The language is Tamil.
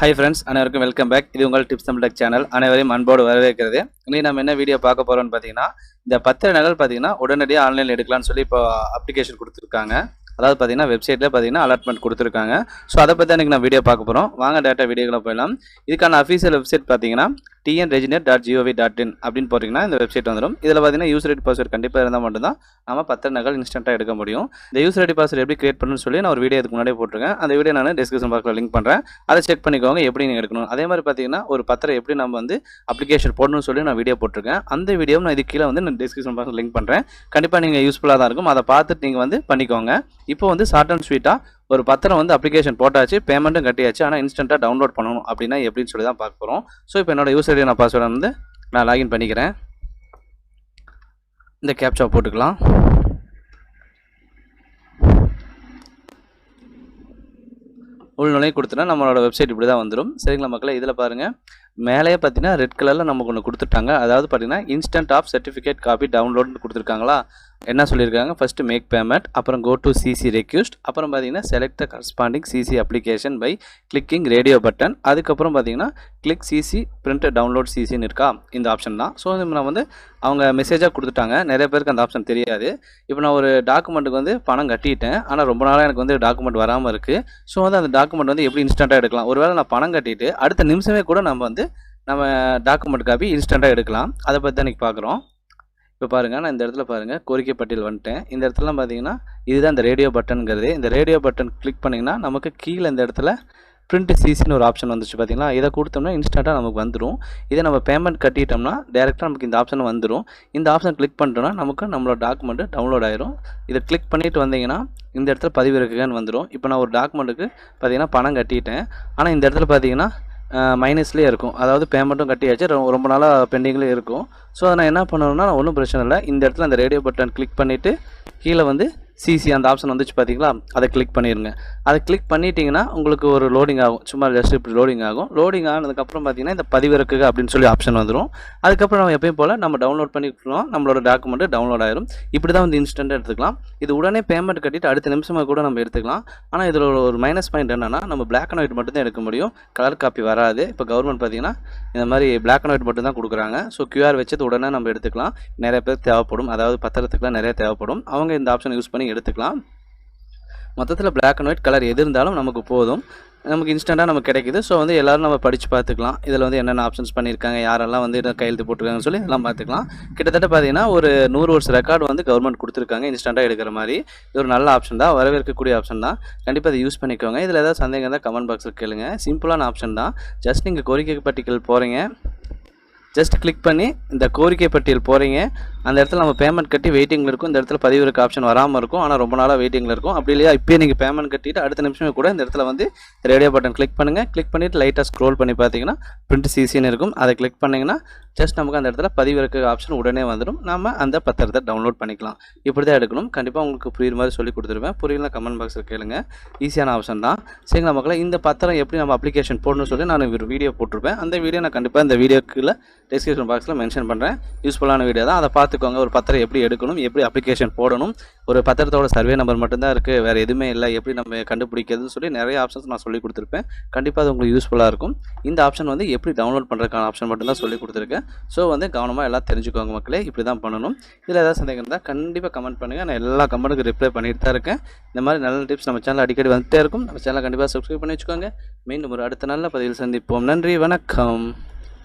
ஹை ஃப்ரெண்ட்ஸ் அனைவருக்கும் வெல்கம் பேக் இது உங்கள் டிப்ஸ் தமிழ் டெக் சேனல் அனைவரையும் அன்போடு வரவேற்கிறது. இன்னைக்கு நம்ம என்ன வீடியோ பார்க்க போகிறோம்னு பார்த்தீங்கன்னா இந்த பத்திர நகல் பார்த்தீங்கன்னா உடனடியாக ஆன்லைனில் எடுக்கலாம்னு சொல்லி இப்போ அப்ளிகேஷன் கொடுத்துருக்காங்க. அதாவது பார்த்தீங்கன்னா வெப்சைட்டில் பார்த்தீங்கன்னா அலாட்மெண்ட் கொடுத்துருக்காங்க. ஸோ அதை பற்றி எனக்கு நான் வீடியோ பார்க்க போகிறோம் வாங்க டேட்டா வீடியோக்குள்ள போயிடலாம். இதுக்கான அஃபீஷியல் வெப்சைட் பார்த்தீங்கன்னா TN reginet dot GOV dot in அப்படின்னு போட்டிங்கன்னா இந்த வெப்சைட் வந்துடும். இதில் பார்த்தீங்கன்னா யூஸ் ரெடி பாஸ்வேர்ட் கண்டிப்பாக இருந்தால் மட்டும்தான் நம்ம பத்திர நகல் இன்ஸ்டண்ட்டாக எடுக்க முடியும். இந்த யூஸ் ரெடி பாஸ்வேர்ட் எப்படி கிரியேட் பண்ணணும்னு சொல்லி நான் ஒரு வீடியோ இதுக்கு முன்னாடியே போட்டிருக்கேன். அந்த வீடியோ நான் டிஸ்கிரிப்ஷன் பாக்ஸில் லிங்க் பண்ணுறேன் அதை செக் பண்ணிக்கோங்க எப்படி நீங்கள் எடுக்கணும். அதே மாதிரி பார்த்தீங்கன்னா ஒரு பத்திரம் எப்படி நம்ம வந்து அப்ளிகேஷன் போடணும்னு சொல்லி நான் வீடியோ போட்டிருக்கேன். அந்த வீடியோ நான் இது கீழே வந்து நான் டிஸ்கிரிப்ஷன் பாக்ஸில் லிங்க் பண்ணுறேன் கண்டிப்பாக நீங்கள் யூஸ்ஃபுல்லாக தான் இருக்கும். அதை பார்த்துட்டு நீங்கள் வந்து பண்ணிக்கோங்க. இப்போ வந்து ஷார்ட் அண்ட் ஸ்வீட்டாக ஒரு பத்திரம் வந்து அப்ளிகேஷன் போட்டாச்சு பேமெண்ட்டும் கட்டியாச்சு. ஆனால் இன்ஸ்டண்ட்டாக டவுன்லோட் பண்ணணும் அப்படின்னா எப்படின்னு சொல்லி தான் பார்க்க போகிறோம் ஸோ இப்போ என்னோட யூஸ் ஐடியான பாஸ்வேர்டை வந்து நான் லாகின் பண்ணிக்கிறேன். இந்த கேப்சா போட்டுக்கலாம். உள்நுழைய கொடுத்தனா நம்மளோட வெப்சைட் இப்படி தான் வந்துடும் சரிங்களா மக்களை இதில் பாருங்கள் மேலேயே பார்த்தீங்கன்னா ரெட் கலரில் நமக்கு ஒன்று கொடுத்துட்டாங்க. அதாவது பார்த்தீங்கன்னா இன்ஸ்டன்ட் ஆஃப் சர்டிஃபிகேட் காப்பி டவுன்லோட்னு கொடுத்துருக்காங்களா? என்ன சொல்லியிருக்காங்க? ஃபஸ்ட்டு மேக் பேமெண்ட் அப்புறம் கோ டு சிசி ரெக்யூஸ்ட் அப்புறம் பார்த்தீங்கன்னா select corresponding CC application by clicking radio button அதுக்கப்புறம் பார்த்தீங்கன்னா கிளிக் சிசி பிரிண்ட் டவுன்லோட் சிசின்னு இருக்கா? இந்த ஆப்ஷன் தான். ஸோ நான் வந்து அவங்க மெசேஜாக கொடுத்துட்டாங்க. நிறைய பேருக்கு அந்த ஆப்ஷன் தெரியாது. இப்போ நான் ஒரு டாக்குமெண்ட்டுக்கு வந்து பணம் கட்டிட்டேன். ஆனால் ரொம்ப நாளாக எனக்கு வந்து டாக்குமெண்ட் வராமல் இருக்குது ஸோ வந்து அந்த டாக்குமெண்ட் வந்து எப்படி இன்ஸ்டண்ட்டாக எடுக்கலாம்? ஒருவேளை நான் பணம் கட்டிட்டு அடுத்த நிமிஷமே கூட நம்ம வந்து நம்ம டாக்குமெண்ட் காப்பி இன்ஸ்டண்ட்டாக எடுக்கலாம். அதை பற்றி தான் இன்றைக்கி பார்க்குறோம். இப்போ பாருங்கள் நான் இந்த இடத்துல பாருங்கள் கோரிக்கை பட்டியல் வந்துட்டேன். இந்த இடத்துலலாம் பார்த்தீங்கன்னா இதுதான் இந்த ரேடியோ பட்டனுங்கிறது இந்த ரேடியோ பட்டன் கிளிக் பண்ணிங்கன்னா நமக்கு கீழே இந்த இடத்துல பிரிண்ட் சிசின்னு ஒரு ஆப்ஷன் வந்துச்சு பார்த்தீங்களா இதை கொடுத்தோம்னா இன்ஸ்டண்ட்டாக நமக்கு வந்துடும் இதை நம்ம பேமெண்ட் கட்டிட்டோம்னா டேரெக்டாக நமக்கு இந்த ஆப்ஷன் வந்துடும் இந்த ஆப்ஷன் கிளிக் பண்ணிட்டோம்னா நமக்கு நம்மளோட டாக்குமெண்ட்டு டவுன்லோட் ஆயிரும். இதை கிளிக் பண்ணிட்டு வந்தீங்கன்னா இந்த இடத்துல பதிவிறக்குகன்னு வந்துடும் இப்போ நான் ஒரு டாக்குமெண்ட்டுக்கு பார்த்தீங்கன்னா பணம் கட்டிட்டேன். ஆனால் இந்த இடத்துல பார்த்தீங்கன்னா மைனஸ்லேயே இருக்கும். அதாவது பேமெண்ட்டும் கட்டியாச்சு. ரொம்ப நாளாக பெண்டிங்லேயே இருக்கும். ஸோ அதை நான் என்ன பண்ணணும்னா ஒன்றும் பிரச்சனை இல்லை. இந்த இடத்துல அந்த ரேடியோ பட்டன் கிளிக் பண்ணிவிட்டு கீழே வந்து சிசி அந்த ஆப்ஷன் வந்துச்சு பார்த்தீங்களா அதை கிளிக் பண்ணிடுங்க அதை கிளிக் பண்ணிட்டீங்கன்னா உங்களுக்கு ஒரு லோடிங் ஆகும். சும்மா ஜஸ்ட் இப்படி லோடிங் ஆகும். லோடிங் ஆனதுக்கப்புறம் பார்த்தீங்கன்னா இந்த பதிவிறக்குக அப்படின்னு சொல்லி ஆப்ஷன் வந்துடும் அதுக்கப்புறம் நம்ம எப்பயும் போல் நம்ம டவுன்லோட் பண்ணிக்கலாம். நம்மளோட டாக்குமெண்ட்டு டவுன்லோட் ஆயிரும். இப்படி தான் வந்து இன்ஸ்டண்ட்டாக எடுத்துக்கலாம். இது உடனே பேமெண்ட் கட்டிட்டு அடுத்த நிமிஷமாக கூட நம்ம எடுத்துக்கலாம். ஆனால் இதில் ஒரு மைனஸ் பாயிண்ட் என்னன்னா நம்ம பிளாக் அண்ட் ஒயிட் மட்டும் தான் எடுக்க முடியும். கலர் காப்பி வராது. இப்போ கவர்மெண்ட் பார்த்தீங்கன்னா இந்த மாதிரி பிளாக் அண்ட் ஒயிட் மட்டும் தான் கொடுக்குறாங்க ஸோ கியூஆர் வச்சது உடனே நம்ம எடுத்துக்கலாம். நிறைய பேர் தேவைப்படும். அதாவது பத்திரத்துக்குலாம் நிறைய தேவைப்படும். அவங்க இந்த ஆப்ஷன் யூஸ் பண்ணி எடுத்துக்கலாம். மொத்தத்தில் பிளாக் அண்ட் ஒயிட் கலர் எது இருந்தாலும் நமக்கு போதும். நமக்கு இன்ஸ்டண்ட்டாக நமக்கு கிடைக்குது. ஸோ வந்து எல்லோரும் நம்ம படித்து பார்த்துக்கலாம். இதில் வந்து என்னென்ன ஆப்ஷன்ஸ் பண்ணியிருக்காங்க யாரெல்லாம் வந்து இதை கையெழுத்து போட்டிருக்காங்கன்னு சொல்லி எல்லாம் பார்த்துக்கலாம். கிட்டத்தட்ட பார்த்தீங்கன்னா ஒரு நூறு வருஷம் ரெக்கார்டு வந்து கவர்மெண்ட் கொடுத்துருக்காங்க இன்ஸ்டண்ட்டாக எடுக்கிற மாதிரி. இது ஒரு நல்ல ஆப்ஷன் தான் வரவேற்கக்கூடிய ஆப்ஷன் தான். கண்டிப்பாக அதை யூஸ் பண்ணிக்கோங்க. இதில் ஏதாவது சந்தேகம் தான் கமெண்ட் பாக்ஸில் கேளுங்க. சிம்பிளான ஆப்ஷன் தான். ஜஸ்ட் நீங்கள் கோரிக்கை பட்டியல் போகிறீங்க ஜஸ்ட் கிளிக் பண்ணி இந்த கோரிக்கை பட்டியல் போகிறீங்க அந்த இடத்துல நம்ம பேமெண்ட் கட்டி வெயிட்டிங்கில் இருக்கும். இந்த இடத்துல பதிவு இருக்க ஆப்ஷன் வராமல் இருக்கும். ஆனால் ரொம்ப நாளாக வெயிட்டிங்கில் இருக்கும். அப்படி இல்லையா? இப்போயே நீங்கள் பேமெண்ட் கட்டிட்டு அடுத்த நிமிஷமே கூட இந்த இடத்துல வந்து ரேடியோ பட்டன் கிளிக் பண்ணுங்கள் கிளிக் பண்ணிவிட்டு லைட்டாக ஸ்க்ரோல் பண்ணி பார்த்தீங்கன்னா பிரிண்ட் சிசின்னு இருக்கும். அதை கிளிக் பண்ணிங்கன்னா ஜஸ்ட் நமக்கு அந்த இடத்துல பதிவு இருக்க ஆப்ஷன் உடனே வந்துடும் நம்ம அந்த பத்திரத்தை டவுன்லோட் பண்ணிக்கலாம். இப்படி தான் எடுக்கணும். கண்டிப்பாக உங்களுக்கு புரியுற மாதிரி சொல்லி கொடுத்துருவேன். புரியலாம் கமெண்ட் பாக்ஸில் கேளுங்க. ஈஸியான ஆப்ஷன் தான். சரிங்களா மக்களை? இந்த பத்திரம் எப்படி நம்ம அப்ளிகேஷன் போடணும்னு சொல்லி நான் ஒரு வீடியோ போட்டிருப்பேன். அந்த வீடியோ நான் கண்டிப்பாக இந்த வீடியோக்குள்ள டிஸ்கிரிப்ஷன் பாக்ஸில் மென்ஷன் பண்ணுறேன் யூஸ்ஃபுல்லான வீடியோ தான். அதை பார்த்துக்கோங்க. ஒரு பத்திரம் எப்படி எடுக்கணும் எப்படி அப்ளிகேஷன் போடணும். ஒரு பத்திரத்தோட சர்வே நம்பர் மட்டும்தான் இருக்குது வேறு எதுவுமே இல்லை. எப்படி நம்ம கண்டுபிடிக்கிறதுன்னு சொல்லி நிறைய ஆப்ஷன்ஸ் நான் சொல்லி கொடுத்துருப்பேன். கண்டிப்பாக அது உங்களுக்கு யூஸ்ஃபுல்லாக இருக்கும். இந்த ஆப்ஷன் வந்து எப்படி டவுன்லோட் பண்ணுறதுக்கான ஆப்ஷன் மட்டும்தான் சொல்லி கொடுத்துருக்கேன். ஸோ வந்து கவனமாக எல்லாம் தெரிஞ்சுக்கோங்க மக்களே. இப்படி தான் பண்ணணும். இதில் ஏதாவது சந்தேகம் இருந்தால் கண்டிப்பாக கமெண்ட் பண்ணுங்கள் நான் எல்லா கமெண்ட்டுக்கு ரிப்ளை பண்ணிட்டு தான் இருக்கேன். இந்த மாதிரி நல்ல டிப்ஸ் நம்ம சேனல் அடிக்கடி வந்துட்டே இருக்கும். நம்ம சேனலை கண்டிப்பாக சப்ஸ்கிரைப் பண்ணி வச்சுக்கோங்க. மீண்டும் ஒரு அடுத்த நல்ல பதிவில் சந்திப்போம். நன்றி. வணக்கம்.